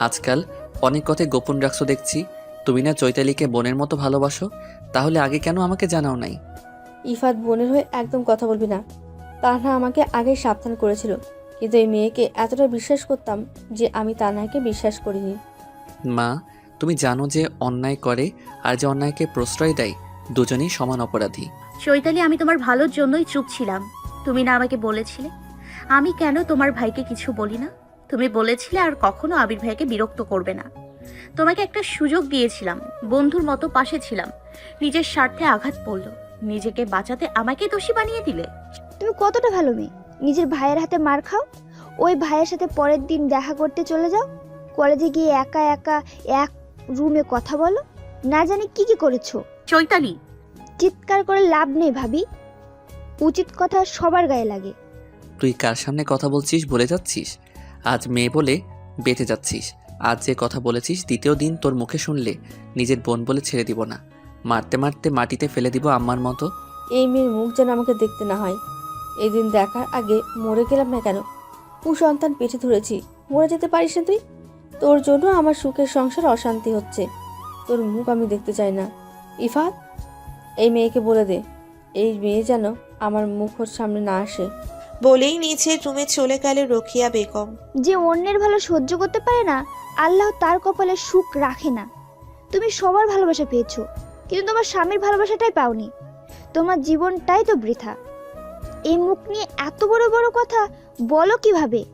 আজকাল অনেক কথাই গোপন রাখছো দেখছি। তুমি না চৈতালিকে বোনের মতো ভালোবাসো তাহলে আগে কেন আমাকে জানাও নাই? ইফাত বোনের হয়ে একদম কথা বলবি না। তানহা আমাকে আগে সাবধান করেছিল কিন্তু এই মেয়েকে এতটা বিশ্বাস করতাম যে আমি তানহাকে বিশ্বাস করিনি। মা তুমি জানো যে অন্যায় করে আর যে অন্যায়কে প্রশ্রয় দেয় দুজনেই সমান অপরাধী। চৈতালি আমি তোমার ভালোর জন্যই চুপ ছিলাম। তুমি না আমাকে বলেছিলে? আমি কেন তোমার ভাইকে কিছু বলি না? তুমি বলেছিলে আর কখনো আবির ভাইকে বিরক্ত করবে না। তোমাকে একটা সুযোগ দিয়েছিলাম বন্ধুর মতো পাশে ছিলাম। নিজের স্বার্থে আঘাত পড়ল। নিজেকে বাঁচাতে আমাকে দোষী বানিয়ে দিলে। তুমি কতটা ভালো মেয়ে? নিজের ভাইয়ের হাতে মার খাও। ওই ভাইয়ের সাথে পরের দিন দেখা করতে চলে যাও। কলেজে গিয়ে একা একা এক রুমে কথা বলো। না জানি কি কি করেছ। চৈতালি। চিৎকার করে লাভ নেই ভাবি। উচিত কথা সবার গায়ে লাগে। তুই কার সামনে কথা বলছিস বলে যাচ্ছিস? আজ মেয়ে বলে বেঁচে যাচ্ছিস। আজ যে কথা বলেছিস দ্বিতীয় দিন তোর মুখে শুনলে নিজের বোন বলে ছেড়ে দিব না। মারতে মারতে মাটিতে ফেলে দিব আম্মার মতো। এই মেয়ের মুখ যেন আমাকে দেখতে না হয়। এই দিন দেখার আগে মরে গেলাম না কেন? কুসন্তান পেটে ধরেছি। মরে যেতে পারিস না তুই? তোর জন্য আমার সুখের সংসার অশান্তি হচ্ছে। তোর মুখ আমি দেখতে চাই না। ইফাত, এই মেয়েকে বলে দে। এই মেয়ে যেন আমার মুখ ওর সামনে না আসে। বলেই নিচের রুমে চলে গেল রোকিয়া বেগম। যে অন্যের ভালো সহ্য করতে পারে না আল্লাহ তার কপালে সুখ রাখে না। তুমি সবার ভালোবাসা পেয়েছ কিন্তু তোমার স্বামীর ভালোবাসাটাই পাওনি। তোমার জীবনটাই তো বৃথা। এই মুখ নিয়ে এত বড় বড় কথা বলো কীভাবে?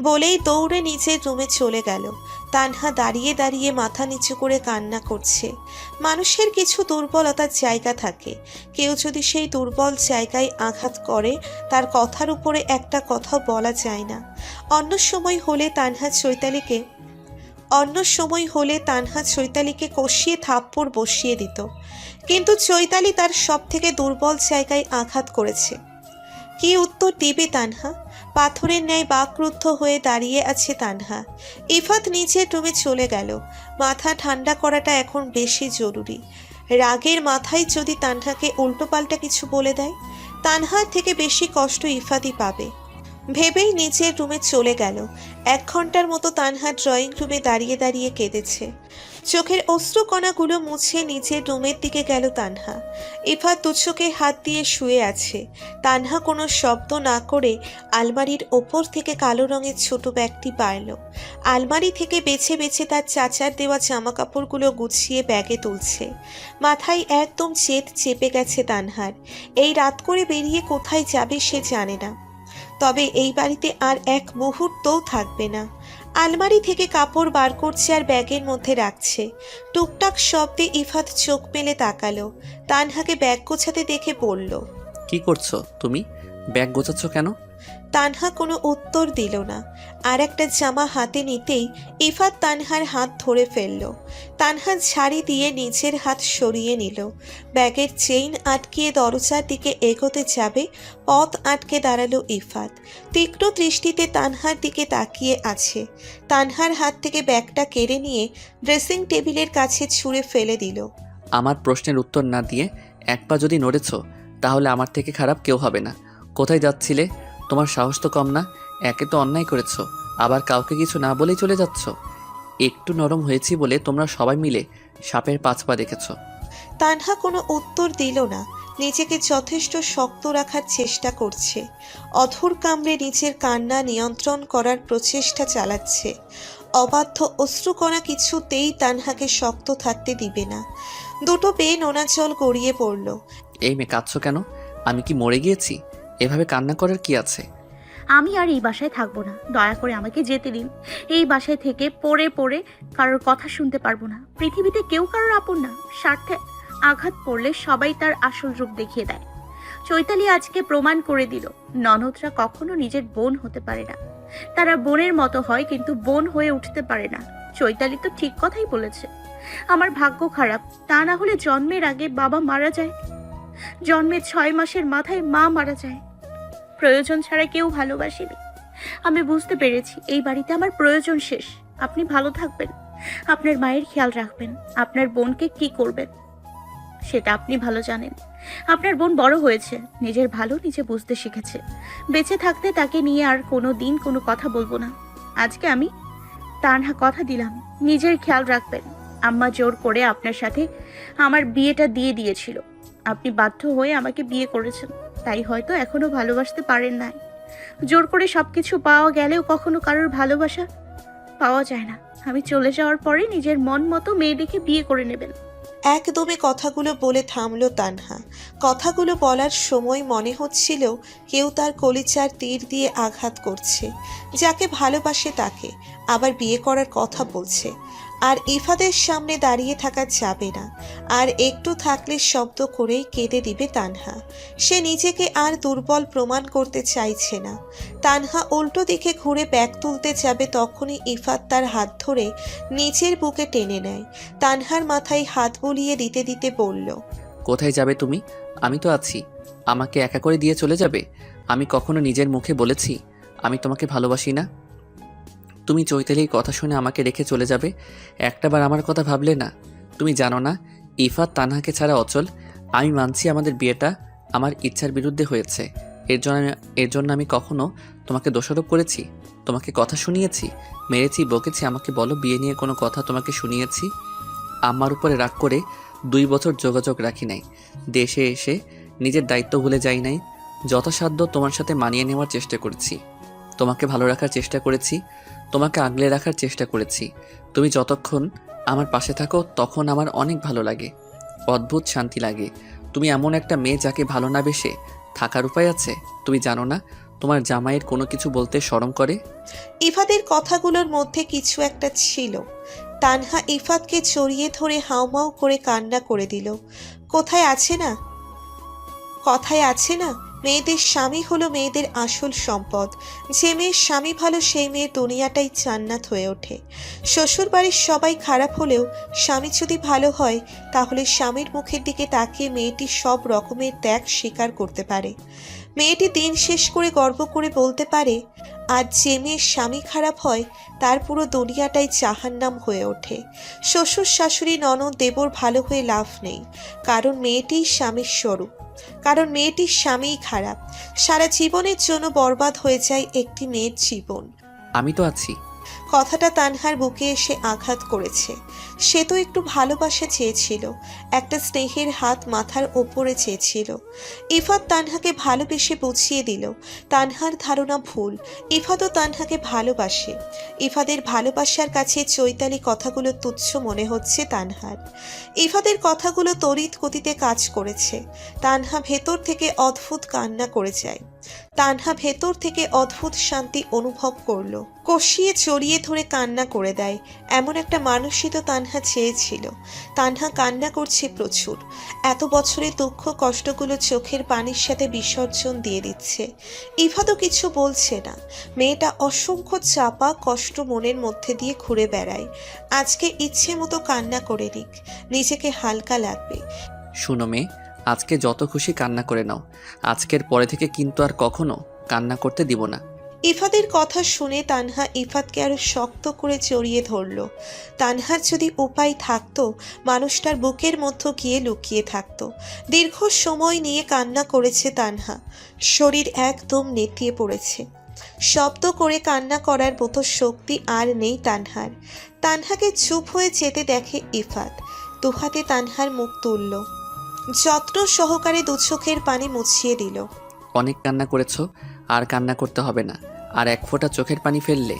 বলেই দৌড়ে নিচের রুমে চলে গেল। তানহা দাঁড়িয়ে দাঁড়িয়ে মাথা নিচু করে কান্না করছে। মানুষের কিছু দুর্বলতার জায়গা থাকে। কেউ যদি সেই দুর্বল জায়গায় আঘাত করে, তার কথার উপরে একটা কথা বলা যায় না। অন্য সময় হলে তানহা চৈতালিকে, অন্য সময় হলে তানহা চৈতালিকে কষিয়ে থাপ্পড় বসিয়ে দিত। কিন্তু চৈতালি তার সব থেকে দুর্বল জায়গায় আঘাত করেছে। কি উত্তর দিবে তানহা? পাথরের ন্যায় বাকরুদ্ধ হয়ে দাঁড়িয়ে আছে তানহা। ইফাত নিচের রুমে চলে গেল। মাথা ঠান্ডা করাটা এখন বেশি জরুরি। রাগের মাথায় যদি তানহাকে উল্টোপাল্টা কিছু বলে দেয়, তানহার থেকে বেশি কষ্ট ইফাতই পাবে। ভেবেই নিচের রুমে চলে গেল। এক ঘণ্টার মতো তানহা ড্রয়িং রুমে দাঁড়িয়ে দাঁড়িয়ে কেঁদেছে। চোখের অশ্রুকণাগুলো মুছে নিচের রুমের দিকে গেল তানহা। ইফাত দুচোখে হাত দিয়ে শুয়ে আছে। তানহা কোনো শব্দ না করে আলমারির ওপর থেকে কালো রঙের ছোট ব্যাগটি পারল আলমারি থেকে বেছে বেছে তার চাচার দেওয়া জামা কাপড়গুলো গুছিয়ে ব্যাগে তুলছে। মাথায় একদম চেত চেপে গেছে তানহার। এই রাত করে বেরিয়ে কোথায় যাবে সে জানে না। তবে এই বাড়িতে আর এক মুহূর্তও থাকবে না। আলমারি থেকে কাপড় বার করছে আর ব্যাগের মধ্যে রাখছে। টুকটাক শব্দে ইফাত চোখ মেলে তাকালো। তানহাকে ব্যাগ গোছাতে দেখে বলল, কি করছ তুমি? ব্যাগ গোছাচ্ছ কেন? তানহা কোনো উত্তর দিল না। আর একটা জামা হাতে নিতেই ইফাত তানহার হাত ধরে ফেলল। তানহা ঝাড়ি দিয়ে নিজের হাত সরিয়ে নিল। ব্যাগের চেইন আটকিয়ে দরজার দিকে এগোতে যাবে, পথ আটকে দাঁড়াল ইফাত। তীক্ষ্ণ দৃষ্টিতে তানহার দিকে তাকিয়ে আছে। তানহার হাত থেকে ব্যাগটা কেড়ে নিয়ে ড্রেসিং টেবিলের কাছে ছুঁড়ে ফেলে দিল। আমার প্রশ্নের উত্তর না দিয়ে এক পা যদি নড়েছ, তাহলে আমার থেকে খারাপ কেউ হবে না। কোথায় যাচ্ছিলে? তোমার সাহস তো কম না একে তো অন্যায় করেছ আবার কাউকে কিছু না বলেই চলে যাচ্ছ। একটু নরম হয়েছি বলে তোমরা সবাই মিলে সাপের পাঁচ পা দেখেছ। তানহা কোনো উত্তর দিল না নিজেকে যথেষ্ট শক্ত রাখার চেষ্টা করছে। অধর কামড়ে নিজের কান্না নিয়ন্ত্রণ করার প্রচেষ্টা চালাচ্ছে। অবাধ্য অশ্রুকণা কিছুতেই তানহাকে শক্ত থাকতে দিবে না। দুটো বেয়ে নোনা জল গড়িয়ে পড়ল। এই মেয়ে কাঁদছো কেন? আমি কি মরে গিয়েছি? এভাবে কান্না করার কি আছে? আমি আর এই বাসায় থাকব না। দয়া করে আমাকে যেতে দিন। এই বাসায় থেকে পড়ে পড়ে কারোর কথা শুনতে পারব না। পৃথিবীতে কেউ কারোর আপন না। স্বার্থে আঘাত পড়লে সবাই তার আসল রূপ দেখিয়ে দেয়। চৈতালি আজকে প্রমাণ করে দিল, ননদরা কখনো নিজের বোন হতে পারে না। তারা বোনের মতো হয় কিন্তু বোন হয়ে উঠতে পারে না। চৈতালি তো ঠিক কথাই বলেছে। আমার ভাগ্য খারাপ, তা না হলে জন্মের আগে বাবা মারা যায়। জন্মের ছয় মাসের মাথায় মা মারা যায়। প্রয়োজন ছাড়া কেউ ভালোবাসেনি। আমি বুঝতে পেরেছি এই বাড়িতে আমার প্রয়োজন শেষ। আপনি ভালো থাকবেন। আপনার মায়ের খেয়াল রাখবেন। আপনার বোনকে কি করবেন? সেটা আপনি ভালো জানেন। আপনার বোন বড় হয়েছে। নিজের ভালো নিজে বুঝতে শিখেছে। বেঁচে থাকতে তাকে নিয়ে আর কোনো দিন কোনো কথা বলব না। আজকে আমি তানহা কথা দিলাম। নিজের খেয়াল রাখবেন। আম্মা জোর করে আপনার সাথে আমার বিয়েটা দিয়ে দিয়েছিল। আপনি বাধ্য হয়ে আমাকে বিয়ে করেছেন। তাই হয়তো এখনও ভালোবাসতে পারেন নাই। জোর করে সবকিছু পাওয়া গেলেও কখনো কারোর ভালোবাসা পাওয়া যায় না। আমি চলে যাওয়ার পরে নিজের মন মতো মেয়ে দেখে বিয়ে করে নেবেন। একদমে কথাগুলো বলে থামলো তানহা। কথাগুলো বলার সময় মনে হচ্ছিল কেউ তার কলিচার তীর দিয়ে আঘাত করছে। যাকে ভালোবাসে তাকে, আবার বিয়ে করার কথা বলছে। আর ইফাদের সামনে দাঁড়িয়ে থাকা যাবে না। আর একটু থাকলে শব্দ করেই কেঁদে দিবে তানহা। সে নিজেকে আর দুর্বল প্রমাণ করতে চাইছে না। তানহা উল্টো দিকে ঘুরে ব্যাগ তুলতে যাবে তখনই ইফাত তার হাত ধরে নিচের বুকে টেনে নেয়। তানহার মাথায় হাত বুলিয়ে দিতে দিতে বলল, কোথায় যাবে তুমি? আমি তো আছি। আমাকে একা করে দিয়ে চলে যাবে? আমি কখনো নিজের মুখে বলেছি, আমি তোমাকে ভালোবাসি না? তুমি চৈতালির কথা শুনে আমাকে রেখে চলে যাবে? একটাবার আমার কথা ভাবলে না। তুমি জানো না ইফাত তানহাকে ছাড়া অচল। আমি মানছি আমাদের বিয়েটা আমার ইচ্ছার বিরুদ্ধে হয়েছে। এর জন্য এর জন্য আমি কখনো তোমাকে দোষারোপ করেছি? তোমাকে কথা শুনিয়েছি? মেরেছি, বকেছি, আমাকে বলো, বিয়ে নিয়ে কোনো কথা তোমাকে শুনিয়েছি? আমার উপরে রাগ করে দুই বছর যোগাযোগ রাখি নাই। দেশে এসে নিজের দায়িত্ব ভুলে যাই নাই। যথাসাধ্য তোমার সাথে মানিয়ে নেওয়ার চেষ্টা করেছি। তোমাকে ভালো রাখার চেষ্টা করেছি। তোমাকে আগলে রাখার চেষ্টা করেছি। তুমি যতক্ষণ আমার পাশে থাকো, তখন আমার অনেক ভালো লাগে। অদ্ভুত শান্তি লাগে। তুমি এমন একটা মেয়ে যাকে ভালো না বেসে থাকার উপায় আছে? তুমি জানো না, তোমার জামাইয়ের কোনো কিছু বলতে শরম করে? ইফাদের কথাগুলোর মধ্যে কিছু একটা ছিল। তানহা ইফাতকে জড়িয়ে ধরে হাউমাউ করে কান্না করে দিল। কোথায় আছে না? কথায় আছে না? মেয়েদের স্বামী হলো মেয়েদের আসল সম্পদ। যে মেয়ের স্বামী ভালো, সেই মেয়ের দুনিয়াটাই জান্নাত হয়ে ওঠে। শ্বশুর বাড়ির সবাই খারাপ হলেও স্বামী যদি ভালো হয়, তাহলে স্বামীর মুখের দিকে তাকিয়ে মেয়েটি সব রকমের ত্যাগ স্বীকার করতে পারে। মেয়েটি দিন শেষ করে গর্ব করে বলতে পারে আর যে মেয়ের স্বামী খারাপ হয় তার পুরো দুনিয়াটাই জাহান্নাম হয়ে ওঠে। শ্বশুর শাশুড়ি ননদ দেবর ভালো হয়ে লাভ নেই। কারণ মেয়েটিই স্বামীর স্বরূপ। কারণ মেয়েটির স্বামীই খারাপ। সারা জীবনের জন্য বরবাদ হয়ে যায় একটি মেয়ের জীবন। আমি তো আছি। কথাটা তানহার বুকে এসে আঘাত করেছে। সে তো একটু ভালোবাসা চেয়েছিল, একটা স্নেহের হাত মাথার ওপরে চেয়েছিল। ইফাত তানহাকে ভালোবেসে বুঝিয়ে দিল, তানহার ধারণা ভুল, ইফাতও তানহাকে ভালোবাসে। ইফাদের ভালোবাসার কাছে চৈতালি কথাগুলো তুচ্ছ মনে হচ্ছে তানহার। ইফাদের কথাগুলো তড়িৎ গতিতে কাজ করেছে। তানহা ভেতর থেকে অদ্ভুত কান্না করে যায়। তানহা ভেতর থেকে অদ্ভুত শান্তি অনুভব করল। কষিয়ে চড়িয়ে ধরে কান্না করে দেয়। এমন একটা মানুষই তো তানহা চেয়েছিল। তানহা কান্না করছে প্রচুর। এত বছরের দুঃখ কষ্টগুলো চোখের পানির সাথে বিসর্জন দিয়ে দিচ্ছে। ইভা তো কিছু বলছে না। মেয়েটা অসংখ্য চাপা, কষ্ট মনের মধ্যে দিয়ে ঘুরে বেড়ায়। আজকে ইচ্ছে মতো কান্না করে নিক। নিজেকে হালকা লাগবে। শুনো মেয়ে, আজকে যত খুশি কান্না করে নাও। আজকের পরে থেকে কিন্তু আর কখনো কান্না করতে দিব না। ইফাদের কথা শুনে তানহা ইফাতকে আরও শক্ত করে জড়িয়ে ধরল। তানহার যদি উপায় থাকতো মানুষটার বুকের মধ্যে গিয়ে লুকিয়ে থাকতো। দীর্ঘ সময় নিয়ে কান্না করেছে তানহা। শরীর একদম নেতিয়ে পড়েছে। শব্দ করে কান্না করার মতো শক্তি আর নেই তানহার। তানহাকে চুপ হয়ে যেতে দেখে ইফাত দুহাতে তানহার মুখ তুলল। যত্ন সহকারে দু চোখের পানি মুছিয়ে দিল। অনেক কান্না করেছ, আর কান্না করতে হবে না। আর এক ফোঁটা চোখের পানি ফেললে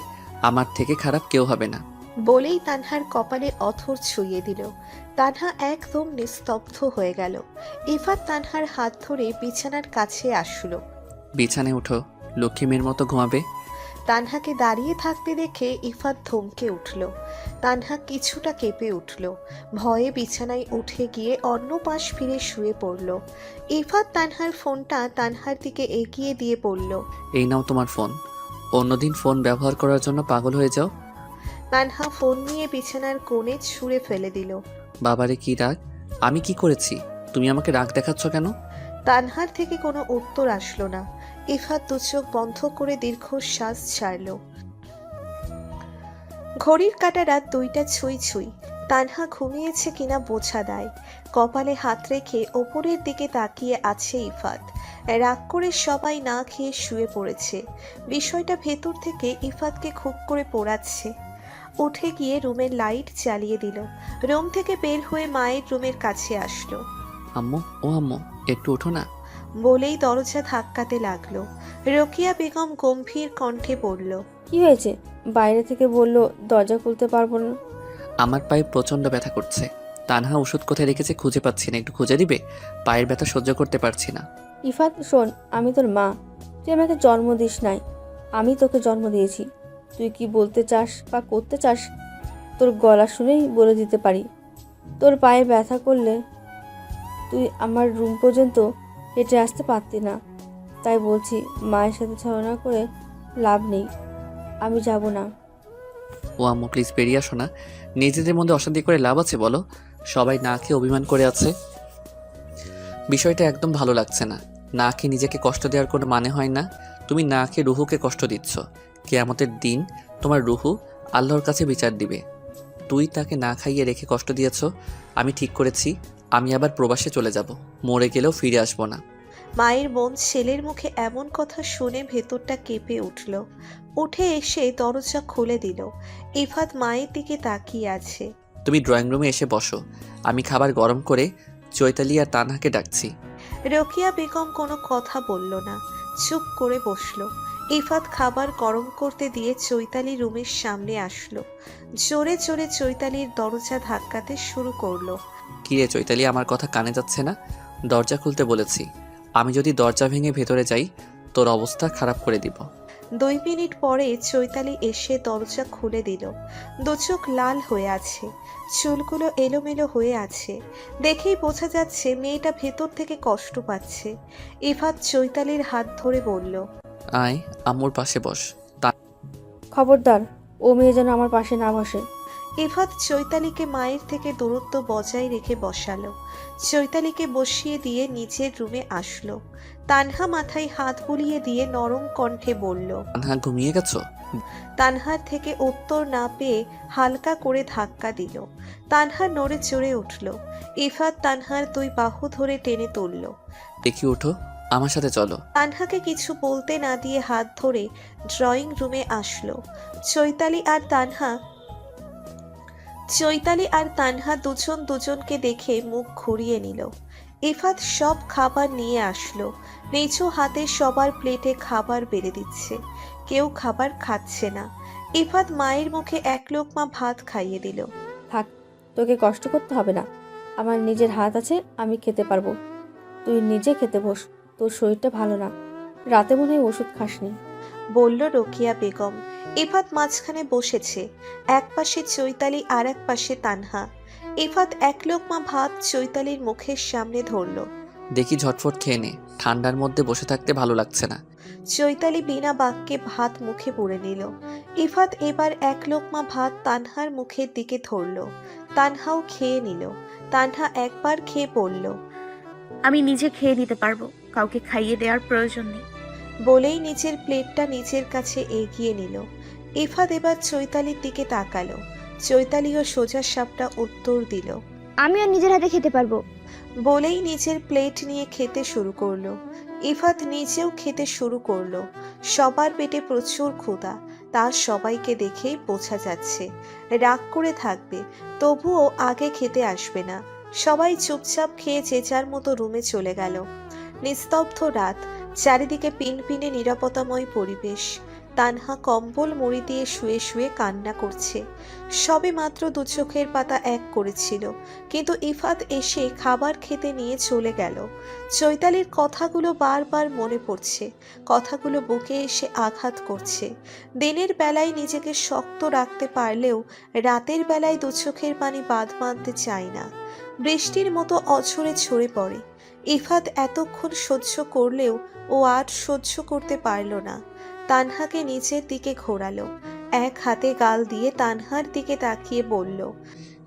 আমার থেকে খারাপ কেউ হবে না। বলেই তানহার কপালে অথর ছুঁয়ে দিল। তানহা একদম নিস্তব্ধ হয়ে গেল। ইফাত তানহার হাত ধরে বিছানার কাছে আসলো। বিছানায় উঠো লক্ষ্মীমের মতো ঘুমাবে। তানহাকে দাঁড়িয়ে থাকতে দেখে ইফাত ধমকে উঠল। তানহা কিছুটা কেঁপে উঠল। ভয়ে বিছানায় উঠে গিয়ে অন্য পাশ ফিরে শুয়ে পড়ল। ইফাত তানহার ফোনটা তানহার দিকে এগিয়ে দিয়ে পড়ল এই নাও তোমার ফোন। অন্যদিন ফোন ব্যবহার করার জন্য পাগল হয়ে যাও। তানহা ফোন নিয়ে বিছানার কোণে ছুঁড়ে ফেলে দিল। বাবারে কি রাগ? আমি কি করেছি? তুমি আমাকে রাগ দেখাচ্ছ কেন? তানহার থেকে কোনো উত্তর আসলো না। ইফাত দু চোখ বন্ধ করে দীর্ঘশ্বাস ছাড়ল। ঘড়ির কাটা রাত দুইটা ছুঁই ছুঁই। তানহা ঘুমিয়েছে কিনা বোঝা দেয় কপালে হাত রেখে ওপরের দিকে তাকিয়ে আছে ইফাত। রাগ করে সবাই না খেয়ে শুয়ে পড়েছে। বিষয়টা ভেতর থেকে ইফাতকে খুব করে পোড়াচ্ছে। উঠে গিয়ে রুমের লাইট জ্বালিয়ে দিল। রুম থেকে বের হয়ে মায়ের রুমের কাছে আসলো। আম্মু ও আম্মু একটু ওঠো না। বলেই দরজা ধাক্কাতে লাগল। রোকিয়া বেগম গম্ভীর কণ্ঠে বলল কি হয়েছে? বাইরে থেকে বলল দরজা খুলতে পারব না। আমার পায়ে প্রচণ্ড ব্যথা করছে। তানহা ওষুধ কোথায় রেখেছে খুঁজে পাচ্ছি না। একটু খুঁজে দিবে? পায়ের ব্যথা সহ্য করতে পারছি না। ইফাত শোন আমি তোর মা। তুই আমাকে জন্ম দিস নাই। আমি তোকে জন্ম দিয়েছি। তুই কি বলতে চাস বা করতে চাস? তোর গলা শুনেই বলে দিতে পারি। তোর পায়ে ব্যথা করলে তুই আমার রুম পর্যন্ত হেঁটে আসতে পারতি না। তাই বলছি মায়ের সাথে ছলনা করে লাভ নেই। আমি যাব না। ও আম্মু প্লিজ বেরিয়ে আসো না। নিজেদের মধ্যে অশান্তি করে লাভ আছে বলো? সবাই না খেয়ে অভিমান করে আছে। বিষয়টা একদম ভালো লাগছে না। না খেয়ে নিজেকে কষ্ট দেওয়ার কোনো মানে হয় না। তুমি না খেয়ে রুহুকে কষ্ট দিচ্ছ। কেয়ামতের দিন তোমার রুহু আল্লাহর কাছে বিচার দিবে। তুই তাকে না খাইয়ে রেখে কষ্ট দিয়েছ? আমি ঠিক করেছি। আমি আবার প্রবাসে চলে যাব। মরে গেলেও ফিরে আসব না। মায়ের বোন ছেলের মুখে এমন কথা শুনে ভেতরটা কেঁপে উঠল। উঠে এসে দরজা খুলে দিল। ইফাত মায়ের দিকে তাকিয়ে আছে। তুমি ড্রয়িং রুমে এসে বসো। আমি খাবার গরম করে চৈতালি আর তানহাকে ডাকছি। রোকিয়া বেগম কোনো কথা বলল না। চুপ করে বসল। ইফাত খাবার গরম করতে দিয়ে চৈতালি রুমের সামনে আসলো। জোরে জোরে চৈতালির দরজা ধাক্কাতে শুরু করল। কিরে চৈতালি আমার কথা কানে যাচ্ছে না? দরজা খুলতে বলেছি। আমি যদি দরজা ভেঙে ভেতরে যাই তোর অবস্থা খারাপ করে দিব। দুই মিনিট পরে চৈতালি এসে দরজা খুলে দিল। দু চোখ লাল হয়ে আছে। চুলগুলো এলোমেলো হয়ে আছে। দেখেই বোঝা যাচ্ছে মেয়েটা ভেতর থেকে কষ্ট পাচ্ছে। ইফাত চৈতালির হাত ধরে বলল আয় আম্মুর পাশে বস। খবরদার ও মেয়ে যেন আমার পাশে না বসে। ইফাত চৈতালিকে মায়ের থেকে দূরত্ব বজায় রেখে বসালো। চৈতালিকে বসিয়ে দিয়ে নিচের রুমে আসলো। তানহা মাথায় হাত বুলিয়ে দিয়ে নরম কণ্ঠে বলল তানহা ঘুমিয়ে গেছো? তানহার থেকে উত্তর না পেয়ে হালকা করে ধাক্কা দিল। তানহা নড়ে চড়ে উঠল। ইফাত তানহার দুই বাহু ধরে টেনে তুলল। দেখি উঠো আমার সাথে চলো। তানহাকে কিছু বলতে না দিয়ে হাত ধরে ড্রয়িং রুমে আসলো। চৈতালি আর তানহা চৈতালি আর তানহা দুজন দুজনকে দেখে মুখ ঘুরিয়ে নিল। ইফাত সব খাবার নিয়ে আসলো। নিচু হাতে সবার প্লেটে খাবার বেড়ে দিচ্ছে। কেউ খাবার খাচ্ছে না। ইফাত মায়ের মুখে এক লোকমা ভাত খাইয়ে দিল। থাক তোকে কষ্ট করতে হবে না। আমার নিজের হাত আছে আমি খেতে পারব। তুই নিজে খেতে বস তোর শরীরটা ভালো না। রাতে মনে হয় ওষুধ খাসনি। বলল রোকিয়া বেগম। ইফাত মাঝখানে বসেছে এক পাশে চৈতালি আর এক পাশে তানহা। ইফাত এক লোকমা ভাত চৈতালির মুখের সামনে ধরল। দেখি ঝটফট খেয়ে নে ঠান্ডার মধ্যে বসে থাকতে ভালো লাগছে না। চৈতালি বিনা বাক্যে ভাত মুখে পুরে নিল। ইফাত এবার এক লোকমা ভাত তানহার মুখের দিকে ধরল। তানহাও খেয়ে নিল। তানহা একবার খেয়ে পড়ল আমি নিজে খেয়ে নিতে পারব কাউকে খাইয়ে দেওয়ার প্রয়োজন নেই। বলেই নিচের প্লেটটা নিচের কাছে এগিয়ে নিল। ইফাত এবার চৈতালির দিকে তাকালো। চৈতালিও সোজা সাপটা উত্তর দিল আমিও নিজের হাতে খেতে পারব। বলেই নিচের প্লেট নিয়ে খেতে শুরু করল। ইফাত নিজেও খেতে শুরু করল। সবার পেটে প্রচুর ক্ষুধা তা সবাইকে দেখেই বোঝা যাচ্ছে। রাগ করে থাকবে তবুও আগে খেতে আসবে না। সবাই চুপচাপ খেয়ে যে যার মতো রুমে চলে গেল। নিস্তব্ধ রাত চারিদিকে পিনপিনে নিরাপত্তাময় পরিবেশ। তানহা কম্বল মুড়ি দিয়ে শুয়ে শুয়ে কান্না করছে। সবে মাত্র দু চোখের পাতা এক করেছিল, কিন্তু ইফাত এসে খাবার খেতে নিয়ে চলে গেল। চৈতালির কথাগুলো বারবার মনে পড়ছে, কথাগুলো বুকে এসে আঘাত করছে। দিনের বেলায় নিজেকে শক্ত রাখতে পারলেও রাতের বেলায় দু চোখের পানি বাঁধ বাঁধতে চায় না। বৃষ্টির মতো অঝরে ছড়ে পড়ে। ইফাত এতক্ষণ সহ্য করলেও ও আর সহ্য করতে পারল না। তানহাকে নিচের দিকে ঘোরালো। এক হাতে গাল দিয়ে তানহার দিকে তাকিয়ে বলল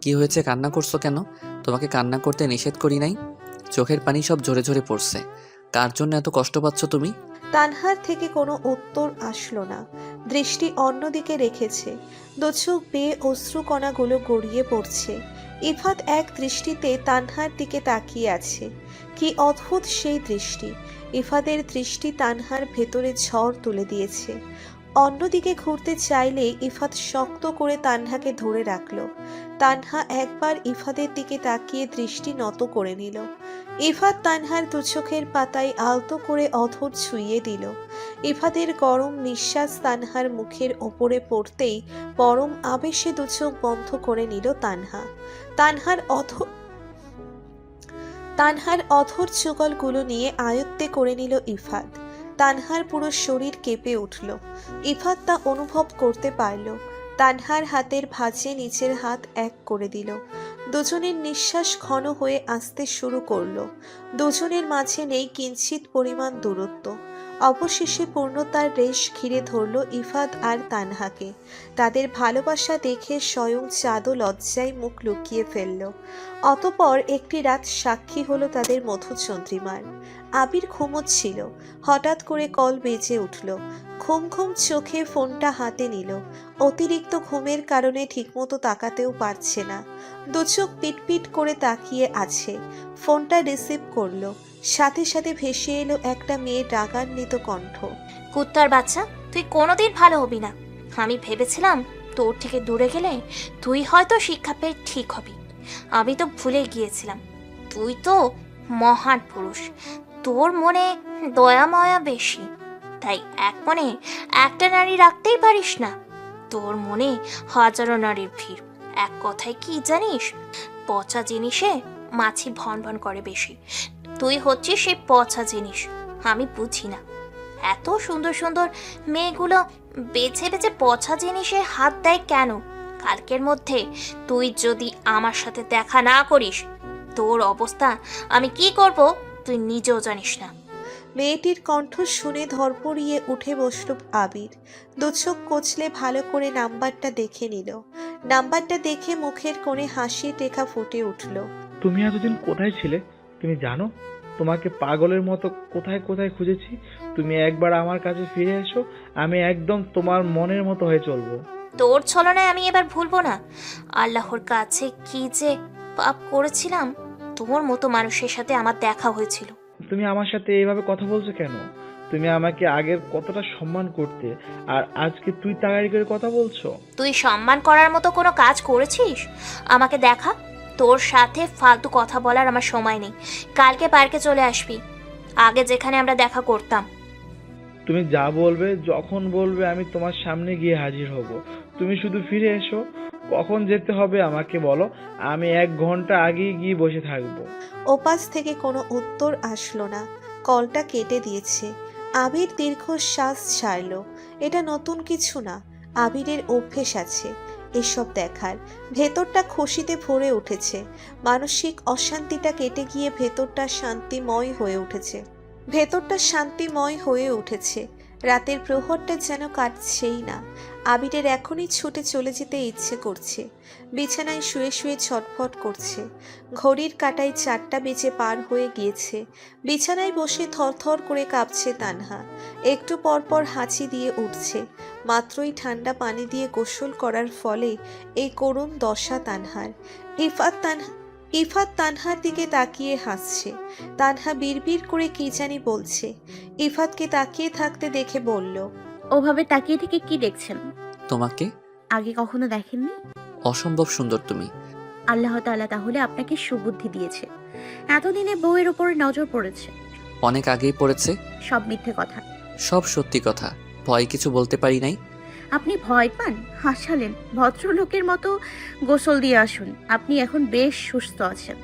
কি হয়েছে? কান্না করছ কেন? তোমাকে কান্না করতে নিষেধ করি নাই? চোখের পানি সব ঝরে ঝরে পড়ছে। কার জন্য এত কষ্ট পাচ্ছ তুমি? তানহার থেকে কোনো উত্তর আসলো না। দৃষ্টি অন্যদিকে রেখেছে। দোচোখ বেয়ে অশ্রুকণাগুলো গড়িয়ে পড়ছে। ইফাত এক দৃষ্টিতে তানহার দিকে তাকিয়ে আছে। কি অদ্ভুত সেই দৃষ্টি। ইফাদের দৃষ্টি তানহার ভেতরে ঝড় তুলে দিয়েছে। অন্যদিকে ঘুরতে চাইলে ইফাত শক্ত করে তানহাকে ধরে রাখল। তানহা একবার ইফাদের দিকে তাকিয়ে দৃষ্টি নত করে নিল। ইফাত তানহার দু চোখের পাতায় আলতো করে অধর ছুঁয়ে দিল। ইফাদের গরম নিঃশ্বাস তানহার মুখের ওপরে পড়তেই পরম আবেশে দু চোখ বন্ধ করে নিল তানহা। তানহার অধ তানহার অধর যুগলগুলো নিয়ে আয়ত্তে করে নিল ইফাত। তানহার পুরো শরীর কেঁপে উঠল। ইফাত তা অনুভব করতে পারল। তানহার হাতের ভাঁজে নিচের হাত এক করে দিল। দুজনের নিঃশ্বাস ঘন হয়ে আসতে শুরু করল। দুজনের মাঝে নেই কিঞ্চিত পরিমাণ দূরত্ব। অবশেষে পূর্ণতার রেশ ঘিরে ধরল ইফাত আর তানহাকে। তাদের ভালোবাসা দেখে স্বয়ং চাঁদও লজ্জায় মুখ লুকিয়ে ফেলল। অতপর একটি রাত সাক্ষী হলো তাদের মধুচন্দ্রিমার। আবির ঘুমোচ্ছিল হঠাৎ করে কল বেজে উঠল। ঘুম ঘুম চোখে ফোনটা হাতে নিল। অতিরিক্ত ঘুমের কারণে ঠিকমতো তাকাতেও পারছে না। দুচোখ পিটপিট করে তাকিয়ে আছে। ফোনটা রিসিভ করল। সাথে সাথে ভেসে এলো একটা মেয়ে ডাগান্বিত কণ্ঠ। কুত্তার বাচ্চা, তুই কোনোদিন ভালো হবি না। আমি ভেবেছিলাম তোর থেকে দূরে গেলে তুই হয়তো শিক্ষা পেয়ে ঠিক হবি। আমি তো ভুলে গিয়েছিলাম। তুই তো মহান পুরুষ। তোর মনে দয়া ময়া বেশি। তাই এক মনে একটা নারী রাখতেই পারিস না। তোর মনে হাজারো নারীর ভিড়। এক কথায় কি জানিস? পচা জিনিসে মাছি ভন ভন করে বেশি। তুই হচ্ছিস সেই পচা জিনিস। আমি বুঝি না। এত সুন্দর সুন্দর মেয়েগুলো বেছে বেছে পচা জিনিসে হাত দেয় কেন? কালকের মধ্যে তুই যদি আমার সাথে দেখা না করিস তোর অবস্থা আমি কি করব তুই নিজেও জানিস না। মেয়েটির কণ্ঠ শুনে ধরপড়িয়ে উঠে বসল আবির। দু চোখ কচলে ভালো করে নাম্বারটা দেখে নিল। নাম্বারটা দেখে মুখের কোণে হাসি রেখা ফুটে উঠল। তুমি এতদিন কোথায় ছিলে? তুমি জানো? তোমাকে পাগলের মতো কোথায় কোথায় খুঁজেছি? তুমি একবার আমার কাছে ফিরে এসো আমি একদম তোমার মনের মতো হয়ে চলবো। তোর ছলনায় আমি এবার ভুলবো না। আল্লাহর কাছে কি যে পাপ করেছিলাম তোমার মতো মানুষের সাথে আমার দেখা হয়েছিল। তুমি আমার সাথে এইভাবে কথা বলছো কেন? তুমি আমাকে আগের কতটা সম্মান করতে আর আজকে তুই তাড়াতাড়ি করে কথা বলছো? তুই সম্মান করার মতো কোনো কাজ করেছিস? আমাকে দেখা তোর সাথে ফালতু কথা বলার আমার সময় নেই। কালকে পার্কে চলে আসবি। আগে যেখানে আমরা দেখা করতাম। তুমি যা বলবে যখন বলবে আমি তোমার সামনে গিয়ে হাজির হব। তুমি শুধু ফিরে এসো। কখন যেতে হবে আমাকে বলো। আমি এক ঘণ্টা আগেই গিয়ে বসে থাকব। ওপাশ থেকে কোনো উত্তর আসলো না। কলটা কেটে দিয়েছে। আবির দীর্ঘশ্বাস ছাড়ল। এটা নতুন কিছু না। আবিরের অভ্যেস আছে। এসব দেখার। ভেতরটা খুশিতে ভরে উঠেছে। মানসিক অশান্তিটা কেটে গিয়ে ভেতরটা শান্তিময় হয়ে উঠেছে। ভেতরটা শান্তিময় হয়ে উঠেছে। রাতের প্রহরটা যেন কাটছেই না। আবিরের এখনই ছুটে চলে যেতে ইচ্ছে করছে। বিছানায় শুয়ে শুয়ে ছটফট করছে। ঘড়ির কাটায় চারটা বেজে পার হয়ে গিয়েছে। বিছানায় বসে থরথর করে কাঁপছে তানহা। একটু পর পর হাঁচি দিয়ে উঠছে। মাত্রই ঠান্ডা পানি দিয়ে গোসল করার ফলে এই করুণ দশা তানহার। ইফাত তানহা ইফাত তানহার দিকে তাকিয়ে হাসছে। তানহা বিড়বিড় করে কি জানি বলছে। ইফাতকে তাকিয়ে থাকতে দেখে বলল ওভাবে তাকিয়ে থেকে কি দেখছেন? তোমাকে? আগে কখনো দেখেননি? অসম্ভব সুন্দর তুমি। আল্লাহ তাআলা তাহলে আপনাকে সুবুদ্ধি দিয়েছে। এতদিনে বউয়ের উপরে নজর পড়েছে। অনেক আগেই পড়েছে। সব মিথ্যে কথা। সব সত্যি কথা। ভয় কিছু বলতে পারি নাই। আপনি ভয় পান? হাসালেন। ভদ্রলোকের মতো গোসল দিয়ে আসুন। আপনি এখন বেশ সুস্থ আছেন।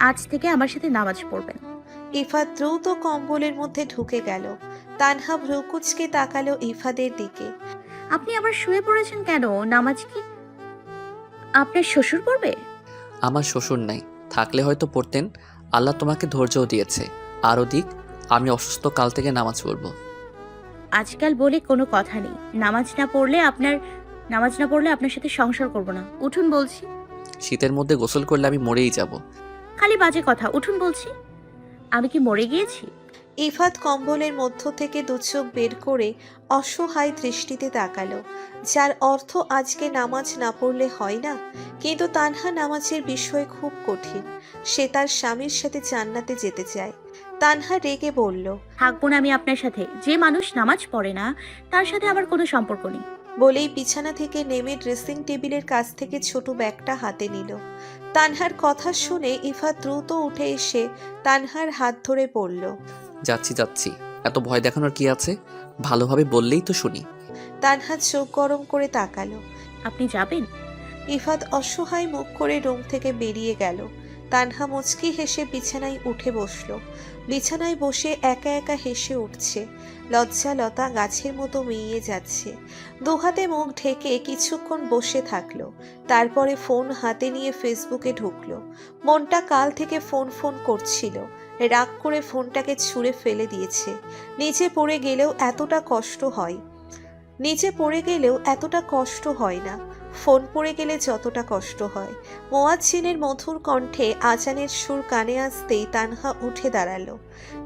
আজ থেকে আমার সাথে নামাজ পড়বেন। ইফাত দ্রুত কম্বলের মধ্যে ঢুকে গেল। তানহা ভ্রুকুচকে তাকালো ইফাদের দিকে। আপনি আবার শুয়ে পড়েছেন কেন? নামাজ কি আপনার শ্বশুর পড়বে? আমার শ্বশুর নাই। থাকলে হয়তো পড়তেন। আল্লাহ তোমাকে ধৈর্যও দিয়েছে। আরও দিক আমি অসুস্থ কাল থেকে নামাজ পড়ব। আজকাল বলে কোনো কথা নেই। নামাজ না পড়লে আপনার নামাজ না পড়লে আপনার সাথে সংসার করব না। উঠুন বলছি। শীতের মধ্যে গোসল করলে আমি মরেই যাব। খালি বাজে কথা। উঠুন বলছি। আমি কি মরে গিয়েছি? ইফাত কম্বলের মধ্য থেকে দুচোখ বের করে অসহায় দৃষ্টিতে তাকালো যার অর্থ আজকে নামাজ না পড়লে হয় না? কিন্তু তানহা নামাজের বিষয় খুব কঠিন সে তার স্বামীর সাথে জান্নাতে যেতে চায়। তানহা রেগে বলল থাকব না আমি আপনার সাথে যে মানুষ নামাজ পড়ে না তার সাথে আমার কোনো সম্পর্ক নেই। বলেই বিছানা থেকে নেমে ড্রেসিং টেবিলের কাছ থেকে ছোট ব্যাগটা হাতে নিল। তানহার কথা শুনে ইফা দ্রুত উঠে এসে তানহার হাত ধরে পড়ল যাচ্ছি যাচ্ছি। এত ভয় দেখানোর কি আছে? ভালোভাবে বললেই তো শুনি। তানহা চোখ গরম করে তাকালো। আপনি যাবেন? ইফাত অসহায় মুখ করে রুম থেকে বেরিয়ে গেল। তানহা মুচকি হেসে বিছানায় উঠে বসল। বিছানায় বসে একা একা হেসে উঠছে। লজ্জা লতা গাছের মতো মেয়ে যাচ্ছে। দুহাতে মুখ ঢেকে কিছুক্ষণ বসে থাকল। তারপরে ফোন হাতে নিয়ে ফেসবুকে ঢুকলো। মনটা কাল থেকে ফোন ফোন করছিল। রাগ করে ফোনটাকে ছুঁড়ে ফেলে দিয়েছে। নিচে পড়ে গেলেও এতটা কষ্ট হয়। নিচে পড়ে গেলেও এতটা কষ্ট হয় না। ফোন পড়ে গেলে যতটা কষ্ট হয়। মোয়াজ্জিনের মধুর কণ্ঠে আজানের সুর কানে আসতেই তানহা উঠে দাঁড়াল।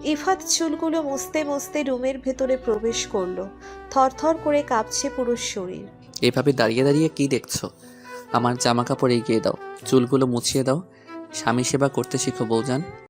ইফাত চুলগুলো মুছতে মুছতে রুমের ভেতরে প্রবেশ করল। থরথর করে কাঁপছে পুরো শরীর। এভাবে দাঁড়িয়ে দাঁড়িয়ে কি দেখছ? আমার জামা কাপড় এগিয়ে দাও, চুলগুলো মুছিয়ে দাও। স্বামী সেবা করতে শিখো বৌজান